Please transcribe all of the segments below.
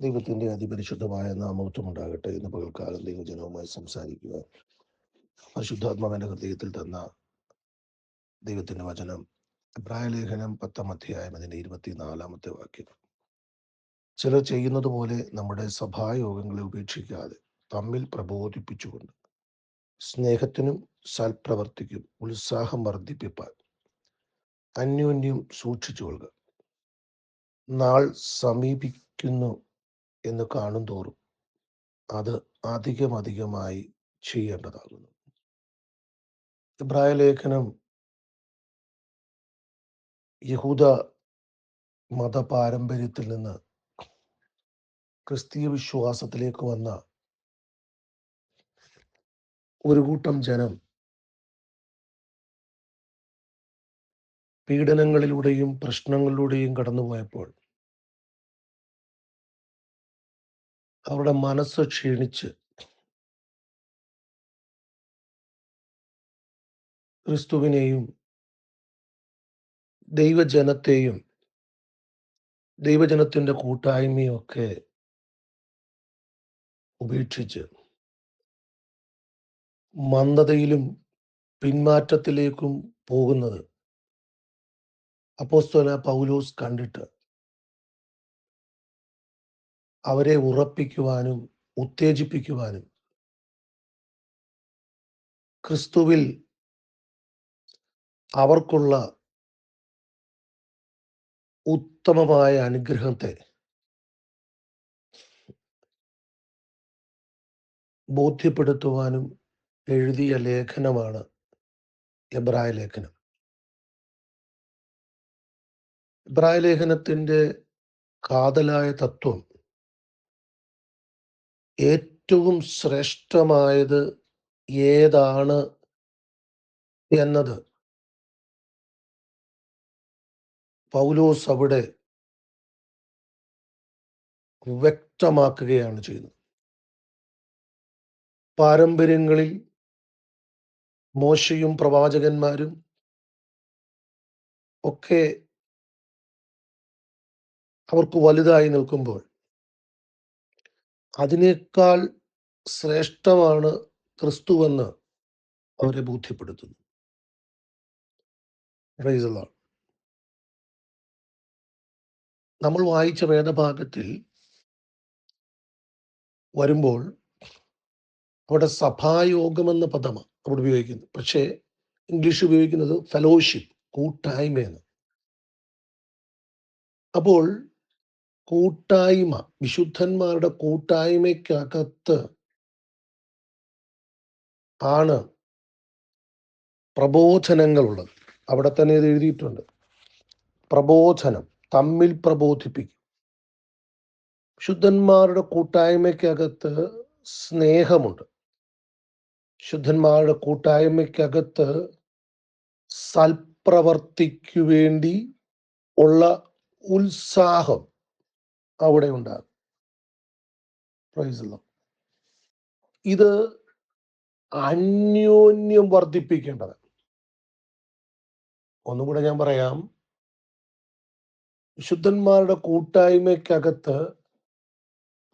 ദൈവത്തിന്റെ അതിപരിശുദ്ധമായ നാമത്വം ഉണ്ടാകട്ടെ എന്ന് പകൽക്കാലം ദൈവജനവുമായി സംസാരിക്കുക. പരിശുദ്ധാത്മാവിന്റെ ഹൃദയത്തിൽ തന്ന ദൈവത്തിന്റെ വചനം. ലേഖനം പത്താം അധ്യായം അതിന്റെ ഇരുപത്തിനാലാമത്തെ വാക്യം. ചിലർ ചെയ്യുന്നത് പോലെ നമ്മുടെ സഭായോഗങ്ങളെ ഉപേക്ഷിക്കാതെ തമ്മിൽ പ്രബോധിപ്പിച്ചുകൊണ്ട് സ്നേഹത്തിനും സൽപ്രവർത്തിക്കും ഉത്സാഹം വർദ്ധിപ്പിപ്പാൻ അന്യോന്യം സൂക്ഷിച്ചു കൊള്ളുക നാൾ സമീപിക്കുന്നു എന്ന് കാണും തോറും അത് അധികം അധികമായി ചെയ്യേണ്ടതാകുന്നു. ഇബ്രായ ലേഖനം യഹൂദ മതപാരമ്പര്യത്തിൽ നിന്ന് ക്രിസ്തീയ വിശ്വാസത്തിലേക്ക് വന്ന ഒരു കൂട്ടം ജനം പീഡനങ്ങളിലൂടെയും പ്രശ്നങ്ങളിലൂടെയും കടന്നുപോയപ്പോൾ അവരുടെ മനസ്സ് ക്ഷീണിച്ച്. ക്രിസ്തുവിനെയും ദൈവജനത്തെയും ദൈവജനത്തിന്റെ കൂട്ടായ്മയും ഒക്കെ ഉപേക്ഷിച്ച് മന്ദതയിലും പിന്മാറ്റത്തിലേക്കും പോകുന്നത് അപ്പോസ്തോല പൗലോസ് കണ്ടിട്ട് അവരെ ഉറപ്പിക്കുവാനും ഉത്തേജിപ്പിക്കുവാനും. ക്രിസ്തുവിൽ അവർക്കുള്ള ഉത്തമമായ അനുഗ്രഹത്തെ ബോധ്യപ്പെടുത്തുവാനും എഴുതിയ ലേഖനമാണ് എബ്രായ ലേഖനം. എബ്രായ ലേഖനത്തിന്റെ കാതലായ തത്വം ഏറ്റവും ശ്രേഷ്ഠമായത് ഏതാണ് എന്നത്? പൗലോസ് അവിടെ വ്യക്തമാക്കുകയാണ് ചെയ്യുന്നത്. പാരമ്പര്യങ്ങളിൽ മോശയും പ്രവാചകന്മാരും ഒക്കെ അവർക്ക് വലുതായി നിൽക്കുമ്പോൾ അതിനേക്കാൾ ശ്രേഷ്ഠമാണ് ക്രിസ്തുവെന്ന് അവരെ ബോധ്യപ്പെടുത്തുന്നു. നമ്മൾ വായിച്ച വേദഭാഗത്തിൽ വരുമ്പോൾ അവിടെ സഭായോഗം എന്ന പദമാണ് അവിടെ ഉപയോഗിക്കുന്നത്. പക്ഷേ ഇംഗ്ലീഷ് ഉപയോഗിക്കുന്നത് ഫെലോഷിപ്പ് കൂട്ടായ്മയെന്ന് അപ്പോൾ കൂട്ടായ്മ വിശുദ്ധന്മാരുടെ കൂട്ടായ്മയ്ക്കകത്ത് ആണ് പ്രബോധനങ്ങളുള്ളത്. അവിടെ തന്നെ ഇത് എഴുതിയിട്ടുണ്ട്. പ്രബോധനം തമ്മിൽ പ്രബോധിപ്പിക്കും. ശുദ്ധന്മാരുടെ കൂട്ടായ്മയ്ക്കകത്ത് സ്നേഹമുണ്ട്. ശുദ്ധന്മാരുടെ കൂട്ടായ്മയ്ക്കകത്ത് സൽപ്രവർത്തിക്കു വേണ്ടി ഉള്ള ഉത്സാഹം അവിടെ ഉണ്ടാകും. ഇത് അന്യോന്യം വർദ്ധിപ്പിക്കേണ്ടത്. ഒന്നും കൂടെ ഞാൻ പറയാം. വിശുദ്ധന്മാരുടെ കൂട്ടായ്മയ്ക്കകത്ത്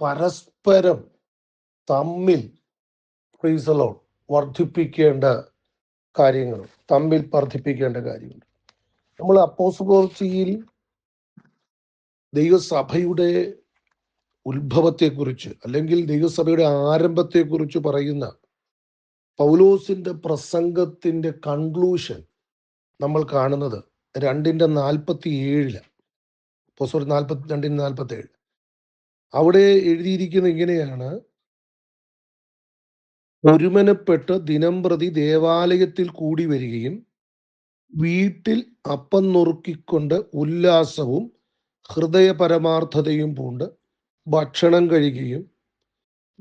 പരസ്പരം തമ്മിൽ പ്രീസലോൺ വർദ്ധിപ്പിക്കേണ്ട കാര്യങ്ങൾ തമ്മിൽ വർദ്ധിപ്പിക്കേണ്ട കാര്യങ്ങൾ നമ്മൾ അപ്പോസുപോർച്ചിയിൽ ദൈവസഭയുടെ ഉത്ഭവത്തെക്കുറിച്ച് അല്ലെങ്കിൽ ദൈവസഭയുടെ ആരംഭത്തെക്കുറിച്ച് പറയുന്ന പൗലോസിന്റെ പ്രസംഗത്തിന്റെ കൺക്ലൂഷൻ നമ്മൾ കാണുന്നത് രണ്ടിന്റെ നാൽപ്പത്തി ഏഴിൽ സോറി നാൽപ്പത്തി രണ്ടിന്റെ നാൽപ്പത്തി ഏഴ് അവിടെ എഴുതിയിരിക്കുന്ന ഇങ്ങനെയാണ്. ഒരുമനപ്പെട്ട് ദിനം പ്രതി ദേവാലയത്തിൽ കൂടി വരികയും വീട്ടിൽ അപ്പം നുറുക്കിക്കൊണ്ട് ഉല്ലാസവും ഹൃദയ പരമാർത്ഥതയും പൂണ്ട് ഭക്ഷണം കഴിക്കുകയും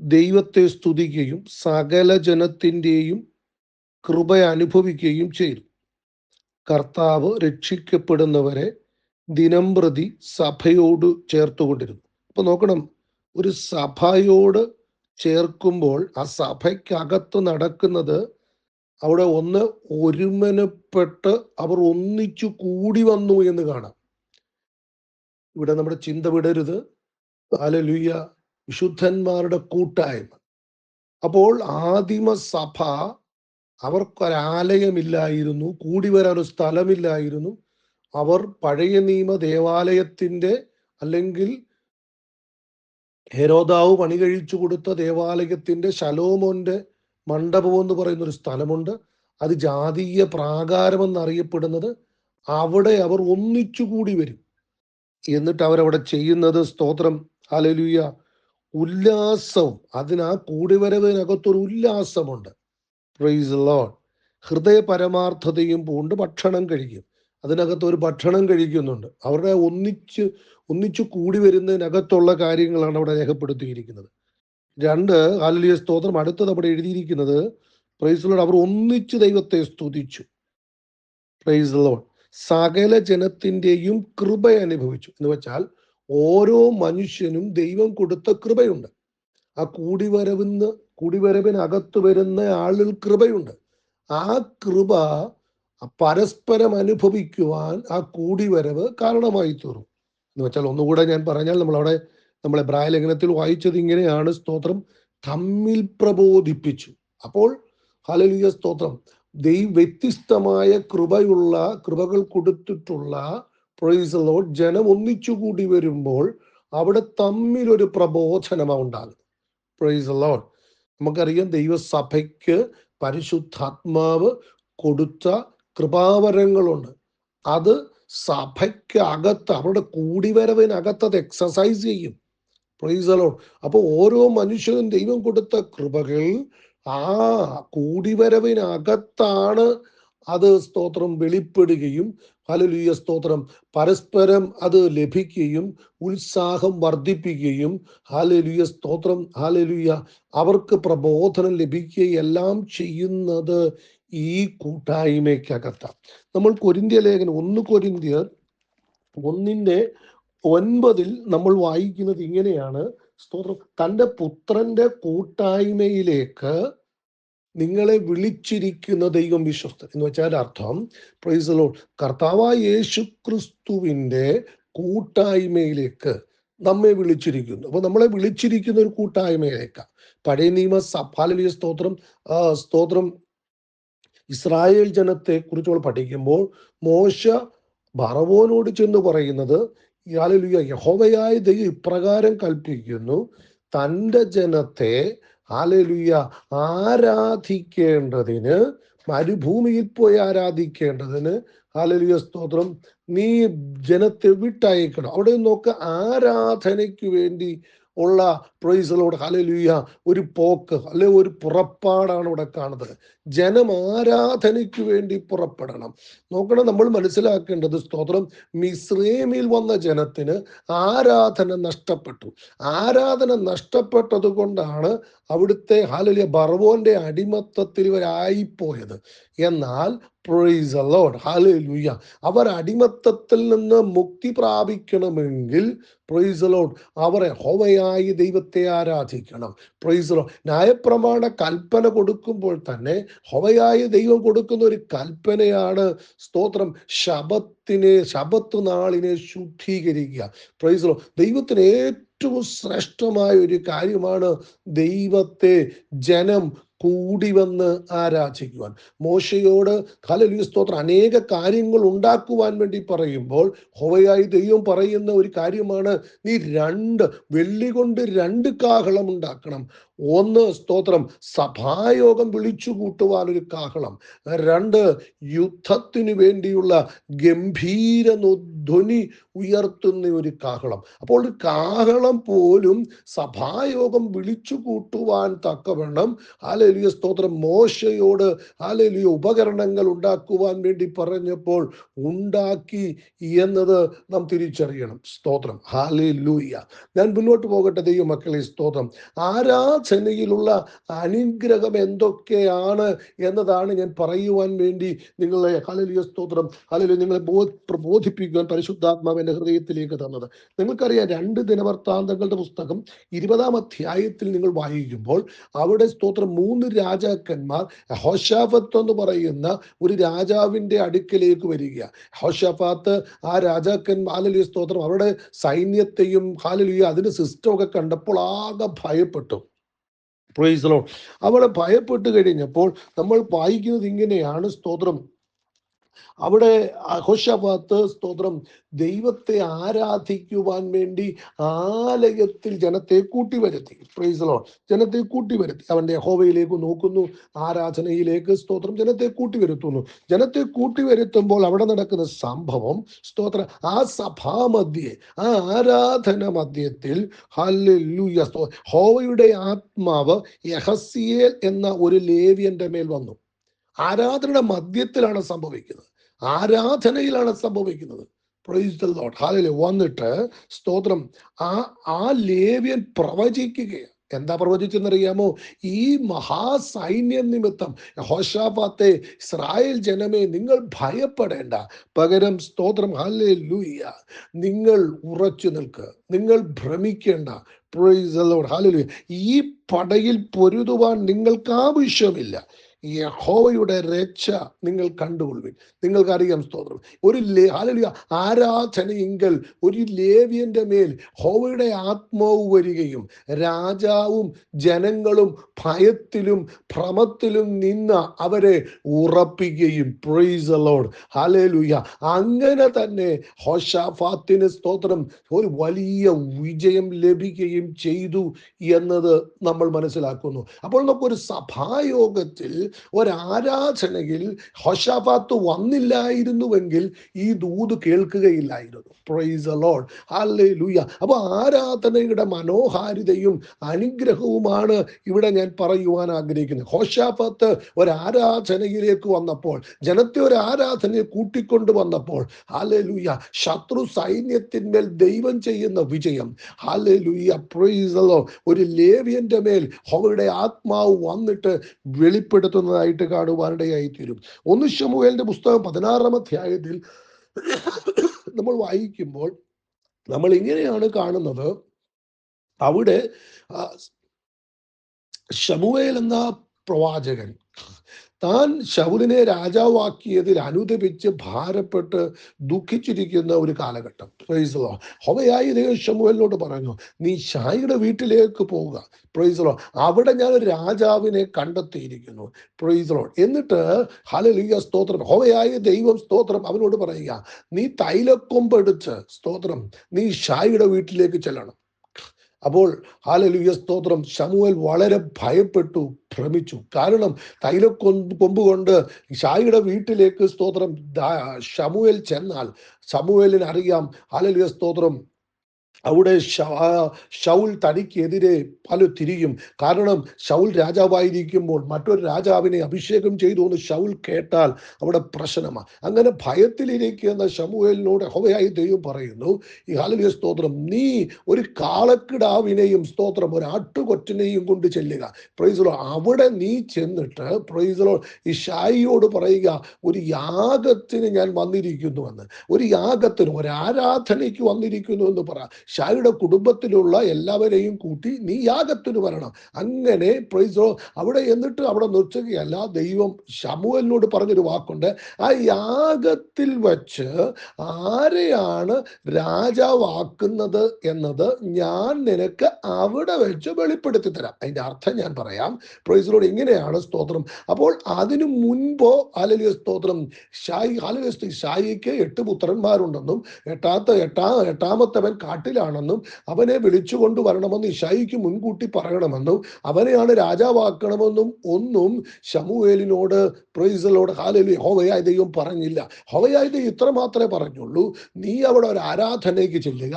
ദൈവത്തെ സ്തുതിക്കുകയും സകല ജനത്തിന്റെയും കൃപ അനുഭവിക്കുകയും ചെയ്തു. കർത്താവ് രക്ഷിക്കപ്പെടുന്നവരെ ദിനം പ്രതി സഭയോട് ചേർത്തുകൊണ്ടിരുന്നു. അപ്പൊ നോക്കണം ഒരു സഭയോട് ചേർക്കുമ്പോൾ ആ സഭയ്ക്കകത്ത് നടക്കുന്നത് അവിടെ ഒന്ന് ഒരുമനപ്പെട്ട് അവർ ഒന്നിച്ചു കൂടി വന്നു എന്ന് കാണാം. ഇവിടെ നമ്മുടെ ചിന്ത വിടരുത്. ഹല്ലേലൂയ. വിശുദ്ധന്മാരുടെ കൂട്ടായ്മ. അപ്പോൾ ആദിമ സഭ അവർക്കൊരാലയമില്ലായിരുന്നു. കൂടി വരാൻ ഒരു സ്ഥലമില്ലായിരുന്നു. അവർ പഴയ നിയമ ദേവാലയത്തിന്റെ അല്ലെങ്കിൽ ഹെരോദാവ് പണി കഴിച്ചു കൊടുത്ത ദേവാലയത്തിന്റെ ശലോമോന്റെ മണ്ഡപം എന്ന് പറയുന്ന ഒരു സ്ഥലമുണ്ട്. അത് ജാതീയ പ്രാകാരം എന്നറിയപ്പെടുന്നത് അവിടെ അവർ ഒന്നിച്ചുകൂടി വരും. എന്നിട്ട് അവരവിടെ ചെയ്യുന്നത് സ്തോത്രം. അലലുയ ഉല്ലാസം. അതിന് ആ കൂടിവരവിനകത്തൊരു ഉല്ലാസമുണ്ട്. പ്രൈസ് ഹൃദയ പരമാർത്ഥതയും പൂണ്ട് ഭക്ഷണം കഴിക്കും. അതിനകത്ത് ഒരു ഭക്ഷണം കഴിക്കുന്നുണ്ട്. അവരുടെ ഒന്നിച്ച് ഒന്നിച്ചു കൂടി വരുന്നതിനകത്തുള്ള കാര്യങ്ങളാണ് അവിടെ രേഖപ്പെടുത്തിയിരിക്കുന്നത്. രണ്ട് ഹാലലിയ സ്തോത്രം. അടുത്തത് അവിടെ എഴുതിയിരിക്കുന്നത് പ്രൈസ് ലോഡ് അവർ ഒന്നിച്ച് ദൈവത്തെ സ്തുതിച്ചു. പ്രൈസ് ലോഡ് സകല ജനത്തിന്റെയും കൃപ അനുഭവിച്ചു. എന്ന് വെച്ചാൽ ഓരോ മനുഷ്യനും ദൈവം കൊടുത്ത കൃപയുണ്ട്. ആ കൂടിവരവിന്ന് കൂടിവരവിനകത്ത് വരുന്ന ആളിൽ കൃപയുണ്ട്. ആ കൃപ പരസ്പരം അനുഭവിക്കുവാൻ ആ കൂടിവരവ് കാരണമായി തീർന്നു എന്ന് വെച്ചാൽ ഒന്നുകൂടെ ഞാൻ പറഞ്ഞാൽ നമ്മളവിടെ നമ്മളെ ബ്രായ ലേഖനത്തിൽ വായിച്ചത് ഇങ്ങനെയാണ്. സ്തോത്രം തമ്മിൽ പ്രബോധിപ്പിച്ചു. അപ്പോൾ ഹലലിയ സ്തോത്രം. ദൈവ വ്യത്യസ്തമായ കൃപയുള്ള കൃപകൾ കൊടുത്തിട്ടുള്ള പ്രൊയ്സ് ലോഡ് ജനം ഒന്നിച്ചുകൂടി വരുമ്പോൾ അവിടെ തമ്മിലൊരു പ്രബോധനമാണ് ഉണ്ടാകുന്നത്. പ്രൊയ്സ് ലോഡ് നമുക്കറിയാം ദൈവസഭയ്ക്ക് പരിശുദ്ധാത്മാവ് കൊടുത്ത കൃപാവരങ്ങളുണ്ട്. അത് സഭയ്ക്ക് അകത്ത് അവരുടെ കൂടിവരവിനകത്ത് അത് എക്സസൈസ് ചെയ്യും. പ്രൈസ് അലോൺ അപ്പോൾ ഓരോ മനുഷ്യനും ദൈവം കൊടുത്ത കൃപകൾ ആ കൂടിവരവിനകത്താണ് അത് സ്തോത്രം വെളിപ്പെടുകയും ഹലലുയ സ്തോത്രം. പരസ്പരം അത് ലഭിക്കുകയും ഉത്സാഹം വർദ്ധിപ്പിക്കുകയും ഹാലലുയ സ്തോത്രം ഹാലലുയ അവർക്ക് പ്രബോധനം ലഭിക്കുകയും എല്ലാം ചെയ്യുന്നത് ഈ കൂട്ടായ്മയ്ക്കകത്താണ് നമ്മൾ കൊരിന്ത്യ ലേഖനം ഒന്ന് കൊരിന്ത്യർ ഒന്നിന്റെ ഒൻപതിൽ നമ്മൾ വായിക്കുന്നത് ഇങ്ങനെയാണ്. സ്തോത്രം. തന്റെ പുത്രന്റെ കൂട്ടായ്മയിലേക്ക് നിങ്ങളെ വിളിച്ചിരിക്കുന്ന ദൈവം വിശ്വസ്തൻ. എന്ന് വെച്ചാൽ അർത്ഥം പ്രൈസലോ കർത്താവായ യേശു ക്രിസ്തുവിന്റെ കൂട്ടായ്മയിലേക്ക് നമ്മെ വിളിച്ചിരിക്കുന്നു. അപ്പൊ നമ്മളെ വിളിച്ചിരിക്കുന്ന ഒരു കൂട്ടായ്മയിലേക്കാണ്. പഴയ നിയമ സഭാലിയ സ്തോത്രം സ്തോത്രം ഇസ്രായേൽ ജനത്തെ കുറിച്ച് നമ്മൾ പഠിക്കുമ്പോൾ മോശ ബറവോനോട് ചെന്ന് പറയുന്നത് യാലലുയ യഹോവയായ ദൈവം ഇപ്രകാരം കൽപ്പിക്കുന്നു. തന്റെ ജനത്തെ ആലലുയ്യ ആരാധിക്കേണ്ടതിന് മരുഭൂമിയിൽ പോയി ആരാധിക്കേണ്ടതിന് ആലലുയ സ്തോത്രം നീ ജനത്തെ വിട്ടയക്കണം. അവിടെ നോക്ക് ആരാധനയ്ക്ക് വേണ്ടി ഉള്ള പ്രൊയ്സലോട് ഹലലൂയ ഒരു പോക്ക് അല്ലെ ഒരു പുറപ്പാടാണ് ഇവിടെ കാണുന്നത്. ജനം ആരാധനയ്ക്ക് വേണ്ടി പുറപ്പെടണം. നോക്കണം നമ്മൾ മനസ്സിലാക്കേണ്ടത് സ്തോത്രം. മിശ്രേമിൽ വന്ന ജനത്തിന് ആരാധന നഷ്ടപ്പെട്ടു. ആരാധന നഷ്ടപ്പെട്ടത് കൊണ്ടാണ് അവിടുത്തെ ഹാലലിയ ബർവോന്റെ അടിമത്തത്തിൽ ഇവരായിപ്പോയത്. എന്നാൽ പ്രൊയ്സ് ലോഡ് ഹാലലുയ അവർ അടിമത്തത്തിൽ നിന്ന് മുക്തി പ്രാപിക്കണമെങ്കിൽ പ്രൊയ്സ് ലോഡ് അവരെ ഹോവയായി ദൈവത്തെ ആരാധിക്കണം. പ്രൈസറോ ന്യായപ്രമാണ കൽപ്പന കൊടുക്കുമ്പോൾ തന്നെ ഹൊവയായ ദൈവം കൊടുക്കുന്ന ഒരു കൽപ്പനയാണ് സ്തോത്രം. ശബത്തിനെ ശബത്ത് നാളിനെ ശുദ്ധീകരിക്കുക. പ്രൈസറോ ദൈവത്തിന് ഏറ്റവും ശ്രേഷ്ഠമായ ഒരു കാര്യമാണ് ദൈവത്തെ ജനം കൂടി വന്ന് ആരാധിക്കുവാൻ. മോശയോട് ഹലലു സ്തോത്രം അനേക കാര്യങ്ങൾ ഉണ്ടാക്കുവാൻ വേണ്ടി പറയുമ്പോൾ ഹോവയായി ദൈവം പറയുന്ന ഒരു കാര്യമാണ് നീ രണ്ട് വെള്ളി കൊണ്ട് രണ്ട് കാഹളം ഉണ്ടാക്കണം. ഒന്ന് സ്തോത്രം സഭായോഗം വിളിച്ചു കൂട്ടുവാൻ ഒരു കാഹളം. രണ്ട് യുദ്ധത്തിന് വേണ്ടിയുള്ള ഗംഭീര ധ്വനി ഉയർത്തുന്ന ഒരു കാഹളം. അപ്പോൾ ഒരു കാഹളം പോലും സഭായോഗം വിളിച്ചു കൂട്ടുവാൻ തക്കവണ്ണം ഹാലലിയ സ്തോത്രം മോശയോട് ഹാലലിയ ഉപകരണങ്ങൾ ഉണ്ടാക്കുവാൻ വേണ്ടി പറഞ്ഞപ്പോൾ ഉണ്ടാക്കി എന്നത് നാം തിരിച്ചറിയണം. സ്തോത്രം. ഹാലലൂയ ഞാൻ മുന്നോട്ട് പോകട്ടെ ദൈവ മക്കളെ സ്തോത്രം. ആരാധനയിലുള്ള അനുഗ്രഹം എന്തൊക്കെയാണ് എന്നതാണ് ഞാൻ പറയുവാൻ വേണ്ടി നിങ്ങളെ ഹാലലിയ സ്തോത്രം. ഹാലലിയ നിങ്ങളെ ബോ- പ്രബോധിപ്പിക്കുവാൻ പരിശുദ്ധാത്മാവ് എന്റെ ഹൃദയത്തിലേക്ക് തന്നത്. നിങ്ങൾക്കറിയാം രണ്ട് ദിനവൃത്താന്തങ്ങളുടെ പുസ്തകം ഇരുപതാം അധ്യായത്തിൽ നിങ്ങൾ വായിക്കുമ്പോൾ അവിടെ സ്തോത്രം മൂന്ന് മൂന്ന് രാജാക്കന്മാർ ഹോഷാഫത്ത് എന്ന് പറയുന്ന ഒരു രാജാവിന്റെ അടുക്കലേക്ക് വരിക. ഹോഷാഫാത്ത് ആ രാജാക്കന്മാർ ഹാലലിയ സ്തോത്രം അവരുടെ സൈന്യത്തെയും ഹാലലിയ അതിന്റെ സിസ്റ്റം ഒക്കെ കണ്ടപ്പോൾ ആകെ ഭയപ്പെട്ടു. പ്രൈസലോ അവിടെ ഭയപ്പെട്ട് കഴിഞ്ഞപ്പോൾ നമ്മൾ വായിക്കുന്നത് ഇങ്ങനെയാണ് സ്തോത്രം. അവിടെ അഹോഷഭാത്ത് സ്തോത്രം ദൈവത്തെ ആരാധിക്കുവാൻ വേണ്ടി ആലയത്തിൽ ജനത്തെ കൂട്ടി വരുത്തി പ്രൈസലോ ജനത്തെ കൂട്ടി വരുത്തി അവന്റെ ഹോവയിലേക്ക് നോക്കുന്നു ആരാധനയിലേക്ക് സ്തോത്രം ജനത്തെ കൂട്ടി വരുത്തുന്നു ജനത്തെ കൂട്ടി വരുത്തുമ്പോൾ അവിടെ നടക്കുന്ന സംഭവം സ്തോത്രം ആ സഭാമധ്യേ ആ ആരാധന മധ്യത്തിൽ ഹോവയുടെ ആത്മാവ് യഹസിയേൽ എന്ന ഒരു ലേവ്യന്റെ മേൽ വന്നു. ആരാധനയുടെ മധ്യത്തിലാണ് സംഭവിക്കുന്നത്. ആരാധനയിലാണ് സംഭവിക്കുന്നത്. പ്രൈസ് വന്നിട്ട് സ്തോത്രം. ആ ആ ലേവ്യൻ പ്രവചിക്കുകയാണ്. എന്താ പ്രവചിച്ചെന്നറിയാമോ? ഈ മഹാസൈന്യ നിമിത്തം ഹോഷാഫാത്തെ ഇസ്രായേൽ ജനമേ നിങ്ങൾ ഭയപ്പെടേണ്ട. പകരം സ്തോത്രം. ഹാലേ ലൂയ നിങ്ങൾ ഉറച്ചു നിൽക്കുക നിങ്ങൾ ഭ്രമിക്കേണ്ട. പ്രൈസ് ഈ പടയിൽ പൊരുതുവാൻ നിങ്ങൾക്ക് ആവശ്യമില്ല യഹോവയുടെ രക്ഷ നിങ്ങൾ കണ്ടുകൊള്ളുവിൻ. നിങ്ങൾക്കറിയാം സ്തോത്രം. ഒരു ഹാലലിയ ആരാധനയെങ്കിൽ ഒരു ലേവ്യന്റെ മേൽ ഹോവയുടെ ആത്മാവ് വരികയും രാജാവും ജനങ്ങളും ഭയത്തിലും ഭ്രമത്തിലും നിന്ന് അവരെ ഉറപ്പിക്കുകയും. പ്രൈസ് അലോഡ് ഹാലേലുയ അങ്ങനെ തന്നെ ഹോഷാഫാത്തിന് സ്തോത്രം ഒരു വലിയ വിജയം ലഭിക്കുകയും ചെയ്തു എന്നത് നമ്മൾ മനസ്സിലാക്കുന്നു. അപ്പോൾ നമുക്കൊരു സഭായോഗത്തിൽ ഒരാരാധനയിൽ ഹോഷാഫാത്ത് വന്നില്ലായിരുന്നുവെങ്കിൽ ഈ ദൂത് കേൾക്കുകയില്ലായിരുന്നു. പ്രൈസ് അലോഡ് അല്ലേ ലൂയ അപ്പോൾ ആരാധനയുടെ മനോഹാരിതയും അനുഗ്രഹവുമാണ് ഇവിടെ ഞാൻ പറയുവാൻ ആഗ്രഹിക്കുന്നത്. ഹോഷാഫത്ത് ഒരാരാധനയിലേക്ക് വന്നപ്പോൾ ജനത്തെ ഒരു ആരാധനയെ കൂട്ടിക്കൊണ്ട് വന്നപ്പോൾ ഹാലേ ലൂയ ശത്രു സൈന്യത്തിന്മേൽ ദൈവം ചെയ്യുന്ന വിജയം. ഹാലേ ലൂയ പ്രൈസ് ലോ ഒരു ലേവ്യന്റെ മേൽ ഹോവയുടെ ആത്മാവ് വന്നിട്ട് വെളിപ്പെടുത്തുന്നതായിട്ട് കാണുവാനിടയായി തീരും. ഒന്ന് ശമുവേലിന്റെ പുസ്തകം പതിനാറാം അധ്യായത്തിൽ നമ്മൾ വായിക്കുമ്പോൾ നമ്മൾ ഇങ്ങനെയാണ് കാണുന്നത്. അവിടെ ഷമുവേൽ എന്ന പ്രവാചകൻ താൻ ശൗലിനെ രാജാവാക്കിയതിൽ അനുദപിച്ച് ഭാരപ്പെട്ട് ദുഃഖിച്ചിരിക്കുന്ന ഒരു കാലഘട്ടം. പ്രൈസലോ ഹൊവയായി ദൈവം ഷമുവലിനോട് പറഞ്ഞു നീ ഷായിയുടെ വീട്ടിലേക്ക് പോവുക. പ്രൈസലോ അവിടെ ഞാൻ ഒരു രാജാവിനെ കണ്ടെത്തിയിരിക്കുന്നു. പ്രൈസലോ എന്നിട്ട് ഹലലിയ സ്തോത്രം. ഹോവയായ ദൈവം സ്തോത്രം അവനോട് പറയുക നീ തൈലക്കൊമ്പെടുത്ത് സ്തോത്രം നീ ഷായിയുടെ വീട്ടിലേക്ക് ചെല്ലണം. അപ്പോൾ ഹാലലുയ സ്തോത്രം. ശമുവൽ വളരെ ഭയപ്പെട്ടു ഭ്രമിച്ചു. കാരണം തൈല കൊമ്പ് കൊണ്ട് ഷായിയുടെ വീട്ടിലേക്ക് സ്തോത്രം ഷമുവൽ ചെന്നാൽ. ശമുവലിന് അറിയാം ഹാലലുയ സ്തോത്രം അവിടെ ഷൗൽ തനിക്കെതിരെ പല തിരിയും. കാരണം ഷൗൽ രാജാവായിരിക്കുമ്പോൾ മറ്റൊരു രാജാവിനെ അഭിഷേകം ചെയ്തു എന്ന് ഷൗൽ കേട്ടാൽ അവിടെ പ്രശ്നമാണ് അങ്ങനെ ഭയത്തിലിരിക്കുന്ന ഷമുവേലിനോട് ഹോവയായി ദൈവം പറയുന്നു ഈ ഹലവിയ സ്തോത്രം നീ ഒരു കാളക്കിടാവിനെയും സ്തോത്രം ഒരു ആട്ടുകൊറ്റനെയും കൊണ്ട് ചെല്ലുക. പ്രൈസലോ അവിടെ നീ ചെന്നിട്ട് പ്രൈസലോ ഈ ഷായിയോട് പറയുക ഒരു യാഗത്തിന് ഞാൻ വന്നിരിക്കുന്നുവെന്ന്. ഒരു യാഗത്തിന് ഒരു ആരാധനയ്ക്ക് വന്നിരിക്കുന്നു എന്ന് പറ. ഷായുടെ കുടുംബത്തിലുള്ള എല്ലാവരെയും കൂട്ടി നീ യാഗത്തിന് വരണം. അങ്ങനെ പ്രൈസോ അവിടെ എന്നിട്ട് അവിടെ നിർത്തുകയല്ല ദൈവം ശമുവലിനോട് പറഞ്ഞൊരു വാക്കുണ്ട്. ആ യാഗത്തിൽ വച്ച് ആരെയാണ് രാജാവാക്കുന്നത് എന്നത് ഞാൻ നിനക്ക് അവിടെ വെച്ച് വെളിപ്പെടുത്തി തരാം അതിന്റെ അർത്ഥം ഞാൻ പറയാം. പ്രൈസിലോട് ഇങ്ങനെയാണ് സ്തോത്രം. അപ്പോൾ അതിനു മുൻപോ അലലിയ സ്തോത്രം. ഷായി ഹാലലിയ ഷായിക്ക് എട്ട് പുത്രന്മാരുണ്ടെന്നും എട്ടാമത്തെ എട്ടാ എട്ടാമത്തവൻ കാട്ടിലാണെന്നും അവനെ വിളിച്ചു കൊണ്ടുവരണമെന്ന് ഇഷായിക്ക് മുൻകൂട്ടി പറയണമെന്നും അവനെയാണ് രാജാവാക്കണമെന്നും ഒന്നും ശമുവേലിനോട് പ്രൈസലോട് ഹാലലി ഹോവയായ ദൈവം പറഞ്ഞില്ല. ഹോവയായ ദൈവം ഇത്ര മാത്രമേ പറഞ്ഞുള്ളൂ. നീ അവിടെ ഒരു ആരാധനയ്ക്ക് ചെല്ലുക.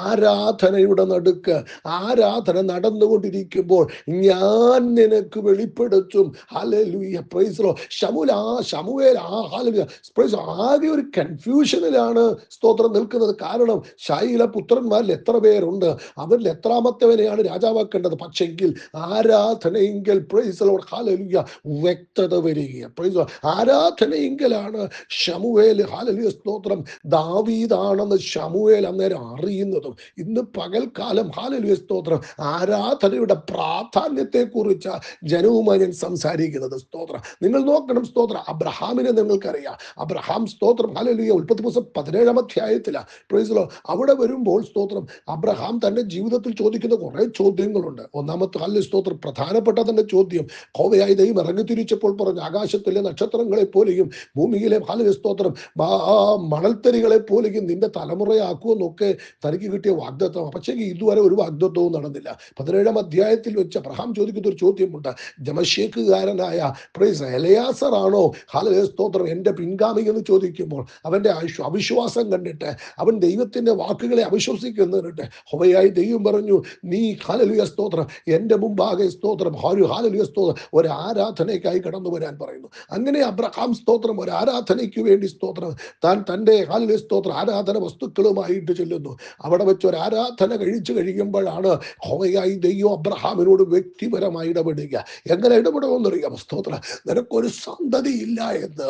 ആരാധനയുടെ നടുക്ക് ആരാധന നടന്നുകൊണ്ടിരിക്കുമ്പോൾ ഞാൻ നിനക്ക് വെളിപ്പെടുത്തും. ഹലലുയ പ്രൈസലോ ശമുൽ ആ ശമുവേൽ ആ ഹാലലുയ പ്രൈസ് ആകെ ഒരു കൺഫ്യൂഷനിലാണ് സ്തോത്രം നിൽക്കുന്നത്. കാരണം ഷായിലെ പുത്രന്മാർ ഇസ്രായേലിൽ എത്ര പേരുണ്ട്? അവരിൽ എത്രാമത്തവനെയാണ് രാജാവാക്കേണ്ടത്? പക്ഷെങ്കിൽ ആരാധനയെങ്കിൽ വ്യക്തത വരിക പ്രൈസ് ആരാധനയെങ്കിലാണ് ഷമുവേൽ ഹാലലിയ സ്തോത്രം. ദാവീദാണെന്ന് ഷമുവേൽ അന്നേരം അറിയുന്നതും ഇന്ന് പകൽക്കാലം ഹാലലിയ സ്തോത്രം. ആരാധനയുടെ പ്രാധാന്യത്തെ കുറിച്ച് ജനവുമായി ഞാൻ സംസാരിക്കുന്നത് സ്തോത്രം. നിങ്ങൾ നോക്കണം സ്തോത്രം. അബ്രഹാമിനെ നിങ്ങൾക്കറിയാം. അബ്രഹാം സ്തോത്രം ഹാലലിയ ഉൽപ്പത്തി പുസ്തകം പതിനേഴാം അധ്യായത്തിലാണ് പ്രൈസലോ അവിടെ വരുമ്പോൾ സ്തോത്രം അബ്രഹാം തന്റെ ജീവിതത്തിൽ ചോദിക്കുന്ന കുറെ ചോദ്യങ്ങളുണ്ട്. ഒന്നാമത്തെ കല്ല് സ്തോത്രം പ്രധാനപ്പെട്ട തന്റെ ചോദ്യം കോവയായി ദൈവം ഇറങ്ങി ഇറങ്ങിത്തിരിച്ചപ്പോൾ പറഞ്ഞു ആകാശത്തിലെ നക്ഷത്രങ്ങളെ പോലെയും ഭൂമിയിലെ ഹാലു സ്തോത്രം മണൽത്തരികളെ പോലെയും നിന്റെ തലമുറയാക്കുമെന്നൊക്കെ തനിക്ക് കിട്ടിയ വാഗ്ദത്വം പക്ഷേ ഇതുവരെ ഒരു വാഗ്ദത്വവും നടന്നില്ല. പതിനേഴാം അധ്യായത്തിൽ വെച്ച് അബ്രഹാം ചോദിക്കുന്ന ഒരു ചോദ്യമുണ്ട്. ജമശേഖുകാരനായ പ്രൈസ് ആണോ ഹാലേ സ്തോത്രം എന്റെ പിൻഗാമി എന്ന് ചോദിക്കുമ്പോൾ അവിശ്വ- അവിശ്വാസം കണ്ടിട്ട് അവൻ ദൈവത്തിന്റെ വാക്കുകളെ അവിശ്വസിക്കുന്നതിട്ട് ഹൊവയായി ദൈവം പറഞ്ഞു നീ ഹാലലുയ സ്തോത്രം എന്റെ മുമ്പാകെ സ്തോത്രം ഹാലു ഹാലലുയ സ്തോത്രം ഒരു ആരാധനയ്ക്കായി കടന്നു വരാൻ പറയുന്നു. അങ്ങനെ അബ്രഹാം സ്തോത്രം ഒരു ആരാധനയ്ക്ക് വേണ്ടി സ്തോത്രം. താൻ തന്റെ ഹാലലുയ സ്തോത്രം ആരാധന വസ്തുക്കളുമായിട്ട് ചെല്ലുന്നു. അവിടെ വെച്ച് ഒരു ആരാധന കഴിച്ചു കഴിയുമ്പോഴാണ് ഹോമയായി ദൈവം അബ്രഹാമിനോട് വ്യക്തിപരമായി ഇടപെടുക. എങ്ങനെ ഇടപെടുമെന്നറിയാം സ്തോത്രം നിനക്കൊരു സന്തതി ഇല്ല എന്ന്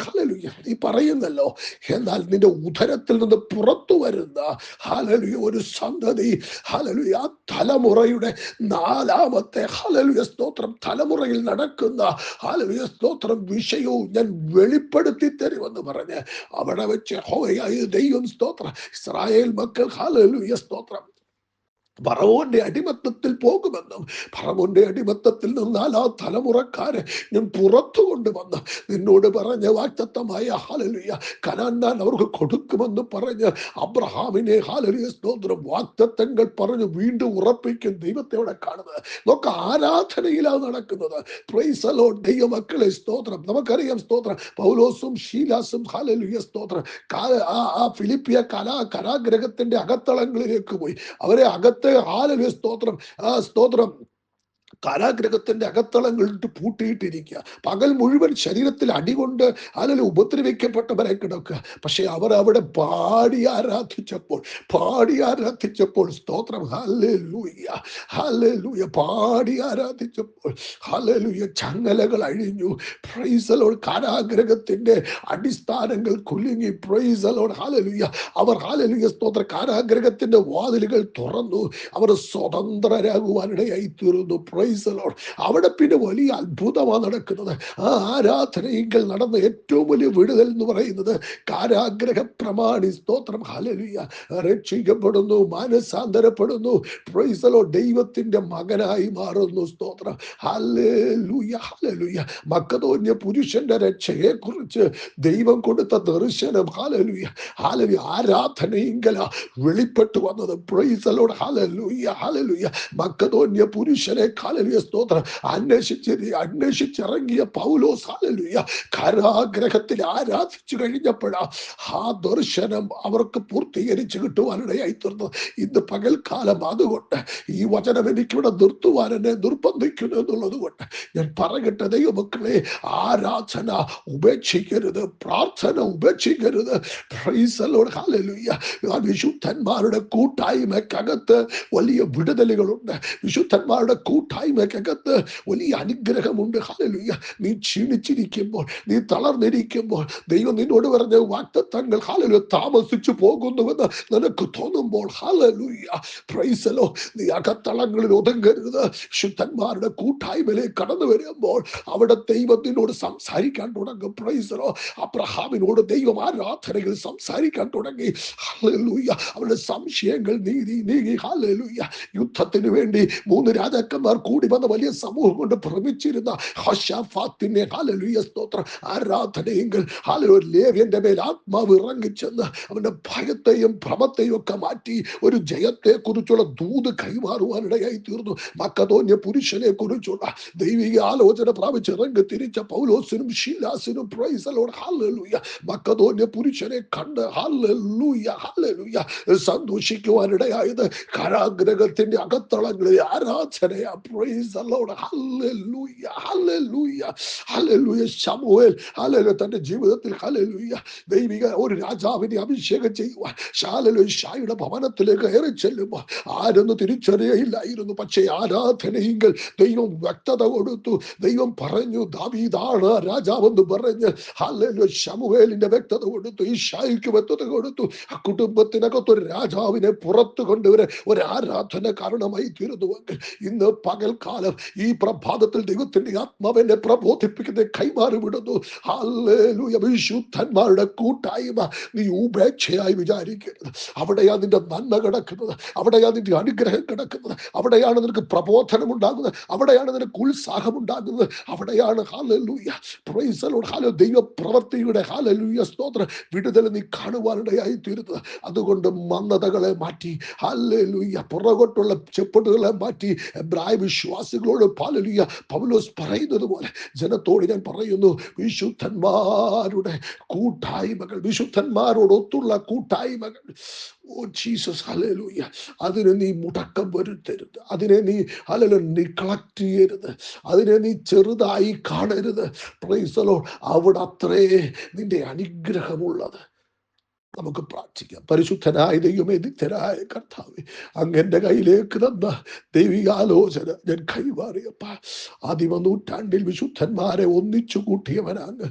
ഹലലുയ. നീ പറയുന്നല്ലോ എന്നാൽ നിന്റെ ഉദരത്തിൽ നിന്ന് പുറത്തു വരുന്ന ഹാലലുയ ഒരു സന്തതി. ഹലലുയ തലമുറയുടെ നാലാമത്തെ ഹലലുയ സ്തോത്രം തലമുറയിൽ നടക്കുന്ന ഹലലുയ സ്തോത്രം വിഷയവും ഞാൻ വെളിപ്പെടുത്തി തരുമെന്ന് പറഞ്ഞ് അവിടെ വെച്ച് ഹോയായി ദൈവം സ്തോത്രം. ഇസ്രായേൽ മക്കൾ ഹലലുയ സ്തോത്രം. പറവോന്റെ അടിമത്തത്തിൽ പോകുമെന്നും പറവോന്റെ അടിമത്തത്തിൽ നിന്നാൽ ആ തലമുറക്കാരെ ഞാൻ പുറത്തു കൊണ്ടുവന്ന് നിന്നോട് പറഞ്ഞ വാക്തത്വമായ ഹാലലുയ കനാൻ അവർക്ക് കൊടുക്കുമെന്ന് പറഞ്ഞ് അബ്രഹാമിനെ ഹാലലിയ സ്തോത്രം വാക്തത്വങ്ങൾ പറഞ്ഞു വീണ്ടും ഉറപ്പിക്കും ദൈവത്തെ അവിടെ കാണുന്നത്. നമുക്ക് ആരാധനയിലാണ് നടക്കുന്നത്. ദൈവമക്കളെ സ്തോത്രം. നമുക്കറിയാം സ്തോത്രം. പൗലോസും ഷീലാസും ഹാലലുയ സ്തോത്രം. ആ ഫിലിപ്പിയ കലാ കലാഗ്രഹത്തിന്റെ അകത്തളങ്ങളിലേക്ക് പോയി. അവരെ അകത്തെ ഹാലലുയ സ്തോത്രം. ആ സ്തോത്രം. കാരാഗ്രഹത്തിന്റെ അകത്തളങ്ങളിട്ട് പൂട്ടിയിട്ടിരിക്കുക. പകൽ മുഴുവൻ ശരീരത്തിൽ അടികൊണ്ട് അതിൽ ഉപദ്രവിക്കപ്പെട്ടവരെ കിടക്കുക. പക്ഷെ അവർ അവിടെ പാടി ആരാധിച്ചപ്പോൾ പാടി ആരാധിച്ചപ്പോൾ സ്തോത്രം. ഹല്ലേലൂയ ഹല്ലേലൂയ പാടി ആരാധിച്ചപ്പോൾ ഹല്ലേലൂയ ചങ്ങലകൾ അഴിഞ്ഞു. പ്രൈസലോട് കാരാഗ്രഹത്തിന്റെ അടിസ്ഥാനങ്ങൾ കുലുങ്ങി. പ്രൈസലോട് ഹാലലുയ അവർ ഹാലലുയ സ്തോത്ര. കാരാഗ്രഹത്തിന്റെ വാതിലുകൾ തുറന്നു. അവർ സ്വതന്ത്രരാകുവാനിടയായി തീർന്നു. പ്രൈസലോട് അവിടെ പിന്നെ വലിയ അത്ഭുതമാണ് നടക്കുന്നത്. ആ ആരാധനയെങ്കിൽ നടന്ന ഏറ്റവും വലിയ വിടുതൽ എന്ന് പറയുന്നത് കാരാഗ്രഹ പ്രമാണി സ്തോത്രം ഹലലിയ രക്ഷിക്കപ്പെടുന്നു മാനസാന്തരപ്പെടുന്നു. പ്രൈസലോ ദൈവത്തിന്റെ മകനായി മാറുന്നു സ്തോത്രം. ഹലലുയ ഹലലുയ മക്കതോന്യ പുരുഷന്റെ രക്ഷയെ കുറിച്ച് ദൈവം കൊടുത്ത ദർശനം. ഹാലലുയ ഹാലലു ആരാധനയെങ്കല വെളിപ്പെട്ടു വന്നത്. പ്രൈസലോട് ഹലലുയ ഹലലുയ മക്കതോന്യ പുരുഷനെ ഹാലലുയ സ്തോത്രം അന്വേഷിച്ച് അന്വേഷിച്ചിറങ്ങിയ പൗലോസ് ഹാലലുയ കരാഗ്രഹത്തിൽ ആരാധിച്ചു കഴിഞ്ഞപ്പോഴാ ആ ദർശനം അവർക്ക് പൂർത്തീകരിച്ചു കിട്ടുവാനിടയായി തീർന്നത്. ഇന്ന് പകൽക്കാലം അതുകൊണ്ട് ഈ വചനം എനിക്കിവിടെ നിർത്തുവാൻ എന്നെ നിർബന്ധിക്കുന്നു എന്നുള്ളത് കൊണ്ട് ഞാൻ പറയട്ടെ ദൈവമക്കളെ ആരാധന ഉപേക്ഷിക്കരുത് പ്രാർത്ഥന ഉപേക്ഷിക്കരുത്. വിശുദ്ധന്മാരുടെ കൂട്ടായ്മക്കകത്ത് വലിയ വിടുതലുകളുണ്ട്. വിശുദ്ധന്മാരുടെ കൂട്ടായ്മക്കകത്ത് വലിയ അനുഗ്രഹമുണ്ട് ഹാലലുയ്യ നീ ക്ഷീണിച്ചിരിക്കുമ്പോൾ നീ തളർന്നിരിക്കുമ്പോൾ ദൈവം നിന്നോട് പറഞ്ഞ വാക്തത്വങ്ങൾ ഹാലലു താമസിച്ചു പോകുന്നുവെന്ന് നിനക്ക് തോന്നുമ്പോൾ ഹാലലുയ്യ പ്രൈസലോ നീ അകത്തളങ്ങളിൽ ഒതുങ്ങരുത്. ശുദ്ധന്മാരുടെ കൂട്ടായ്മയിലേക്ക് കടന്നു വരുമ്പോൾ അവിടെ ദൈവത്തിനോട് സംസാരിക്കാൻ തുടങ്ങും. പ്രൈസലോ അബ്രഹാമിനോട് ദൈവം ആരാധനയിൽ സംസാരിക്കാൻ തുടങ്ങി. ഹാലലുയ്യ അവരുടെ സംശയങ്ങൾ നീതി നീങ്ങി. ഹാലലുയ്യ യുദ്ധത്തിന് വേണ്ടി മൂന്ന് രാജാക്കന്മാർ കൂടി വന്ന വലിയ സമൂഹം കൊണ്ട് ഭ്രമിച്ചിരുന്ന ഹഷാഫാത്തിനെ ഹല്ലേലൂയ സ്തോത്രം ആരാധനയെങ്കിൽ ഹല്ലേലൂയ ലേവ്യന്റെ മേൽ ആത്മാവ് ഇറങ്ങിച്ചെന്ന് അവന്റെ ഭയത്തെയും ഭ്രമത്തെയും ഒക്കെ മാറ്റി ഒരു ജയത്തെ കുറിച്ചുള്ള ദൂത് കൈമാറുവാനിടയായി തീർന്നു മക്കതോന്യ പുരുഷനെ കുറിച്ചുള്ള ദൈവിക ആലോചന പ്രാപിച്ച് ഇറങ്ങി തിരിച്ച പൗലോസിനും ഷീലാസിനും പ്രൈസലോട് ഹല്ലേലൂയ മക്കതോന്യ പുരുഷനെ കണ്ട് ഹല്ലേലൂയ ഹല്ലേലൂയ സന്തോഷിക്കുവാനിടയായത് കരാഗ്രഹത്തിന്റെ അകത്തളങ്ങളിൽ ആരാധനയാ Praise the Lord. Hallelujah. Hallelujah. Hallelujah. ശമുവേൽ ഹല്ലേലൂയ തന്റെ ജീവിതത്തിൽ ഹല്ലേലൂയ ദൈവിക ഒരു രാജാവിനെ അഭിഷേകം ചെയ്യുവാൻ ശാലലു ഷായുടെ ഭവനത്തിലേക്ക് കയറി ചെല്ലുമ്പോൾ ആരെന്ന് തിരിച്ചറിയയില്ലായിരുന്നു പക്ഷേ ആരാധനയെങ്കിൽ ദൈവം വ്യക്തത കൊടുത്തു ദൈവം പറഞ്ഞു ദാവീതാണ് രാജാവെന്ന് പറഞ്ഞ് ഹല്ലേലൂയ ശമുവേലിന്റെ വ്യക്തത കൊടുത്തു ഈ ഷായിക്ക് വ്യക്തത കൊടുത്തു ആ കുടുംബത്തിനകത്ത് ഒരു രാജാവിനെ പുറത്തു കൊണ്ടുവരെ ഒരു ആരാധന കാരണമായി തീരുന്നുവെങ്കിൽ ഇന്ന് പകൽക്കാലം ഈ പ്രഭാതത്തിൽ ദൈവത്തിന്റെ ആത്മാവിനെ പ്രബോധിപ്പിക്കുന്ന ഹല്ലേലൂയ. വിശുദ്ധന്മാരുടെ കൂട്ടായ്മ നീ ഉപേക്ഷയായി വിചാരിക്കരുത്. അവിടെയാ നിന്റെ നന്മ കിടക്കുന്നത്. അവിടെയാ നിന്റെ അനുഗ്രഹം കിടക്കുന്നത്. അവിടെയാണ് നിനക്ക് പ്രബോധനം ഉണ്ടാകുന്നത്. അവിടെയാണ് നിനക്ക് ഉത്സാഹം ഉണ്ടാകുന്നത്. അവിടെയാണ് ഹാലലൂയ പ്രൈസലോട് ഹാലോ ദൈവ പ്രവർത്തിയുടെ ഹാലലൂയ സ്തോത്ര വിടുതൽ നീ കാണുവാനിടയായി തീരുന്നത്. അതുകൊണ്ട് മന്ദതകളെ മാറ്റി ഹാലലൂയ പുറകോട്ടുള്ള ചെപ്പട്ടുകളെ മാറ്റി എബ്രായ വിശ്വാസികളോട് പാലലിയ പൗലോസ് പറയുന്നത് പോലെ ജനത്തോട് ഞാൻ പറയുന്നു വിശുദ്ധന്മാരുടെ കൂട്ടായ്മകൾ വിശുദ്ധന്മാരോടൊത്തുള്ള കൂട്ടായ്മകൾ. ഓ ജീസസ് ഹലലൂയ അതിനെ നീ മുടക്കം വരുത്തരുത്. അതിനെ നീ ഹലല നിക്ലക്ട് ചെയ്യരുത്. അതിനെ നീ ചെറുതായി കാണരുത്. പ്രൈസലോ അവിടെ അത്രേ നിന്റെ അനുഗ്രഹമുള്ളത്. നമുക്ക് പ്രാർത്ഥിക്കാം. പരിശുദ്ധനായ ദൈവമേ നിത്യനായ കർത്താവേ അങ്ങന്റെ കയ്യിലേക്ക് തന്ന ദൈവികാലോചന ഞാൻ കൈമാറിയപ്പ. ആദിമ നൂറ്റാണ്ടിൽ വിശുദ്ധന്മാരെ ഒന്നിച്ചു കൂട്ടിയവനാണ്.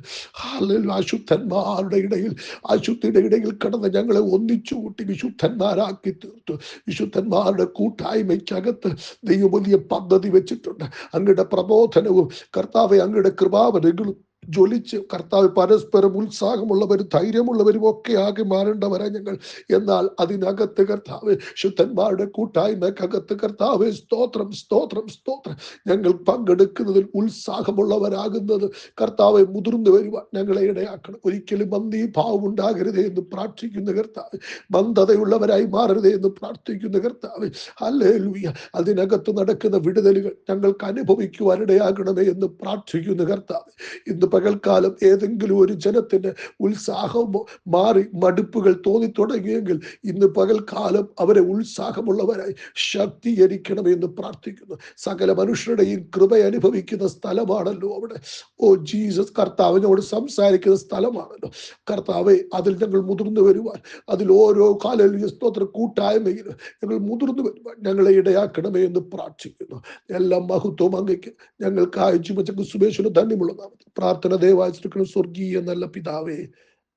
അശുദ്ധന്മാരുടെ ഇടയിൽ അശുദ്ധിയുടെ ഇടയിൽ കിടന്ന് ഞങ്ങളെ ഒന്നിച്ചു കൂട്ടി വിശുദ്ധന്മാരാക്കി തീർത്തു. വിശുദ്ധന്മാരുടെ കൂട്ടായ്മയ്ക്കകത്ത് ദൈവം വലിയ പദ്ധതി വെച്ചിട്ടുണ്ട്. അങ്ങയുടെ പ്രബോധനവും കർത്താവെ അങ്ങയുടെ കൃപാവനങ്ങളും ജ്വലിച്ച് കർത്താവ് പരസ്പരം ഉത്സാഹമുള്ളവരും ധൈര്യമുള്ളവരും ഒക്കെ ആകെ മാറേണ്ടവരാണ് ഞങ്ങൾ. എന്നാൽ അതിനകത്ത് കർത്താവ് ശുദ്ധന്മാരുടെ കൂട്ടായ്മക്കകത്ത് കർത്താവ് സ്തോത്രം സ്തോത്രം സ്തോത്രം. ഞങ്ങൾ പങ്കെടുക്കുന്നതിൽ ഉത്സാഹമുള്ളവരാകുന്നത് കർത്താവ് മുതിർന്നു വരുവാൻ ഞങ്ങളെ ഇടയാക്കണം. ഒരിക്കലും മന്ദി ഭാവം ഉണ്ടാകരുതേ എന്ന് പ്രാർത്ഥിക്കുന്ന കർത്താവ് മന്ദതയുള്ളവരായി മാറരുതേ എന്ന് പ്രാർത്ഥിക്കുന്ന കർത്താവ്. അല്ലേ ലൂയ അതിനകത്ത് നടക്കുന്ന വിടുതലുകൾ ഞങ്ങൾക്ക് അനുഭവിക്കുവാനിടയാകണമേ എന്ന് പ്രാർത്ഥിക്കുന്ന കർത്താവ്. ഇന്ന് പകൽക്കാലം ഏതെങ്കിലും ഒരു ജനത്തിന് ഉത്സാഹം മാറി മടുപ്പുകൾ തോന്നി തുടങ്ങിയെങ്കിൽ ഇന്ന് പകൽക്കാലം അവരെ ഉത്സാഹമുള്ളവരായി ശക്തീകരിക്കണമെന്ന് പ്രാർത്ഥിക്കുന്നു. സകല മനുഷ്യരുടെയും കൃപ അനുഭവിക്കുന്ന സ്ഥലമാണല്ലോ അവിടെ. ഓ ജീസസ് കർത്താവിനോട് സംസാരിക്കുന്ന സ്ഥലമാണല്ലോ. കർത്താവെ അതിൽ ഞങ്ങൾ മുതിർന്നു വരുവാൻ അതിൽ ഓരോ കാലിൽ സ്തോത്ര കൂട്ടായ്മയിലും ഞങ്ങൾ മുതിർന്നു വരുവാൻ ഞങ്ങളെ ഇടയാക്കണമേ എന്ന് പ്രാർത്ഥിക്കുന്നു. എല്ലാം മഹത്വം അങ്ങയ്ക്ക് ഞങ്ങൾക്ക് അയച്ചു സുബേശ്വര ധന്യമുള്ള പ്രാർത്ഥന ദയവായിരിക്കണം സ്വർഗീയ നല്ല പിതാവേ.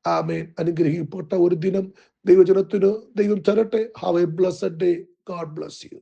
ആമേൻ. അനുഗ്രഹിക്കപ്പെട്ട ഒരു ദിനം ദൈവജനത്തിന് ദൈവം തരട്ടെ. Have a blessed day God bless you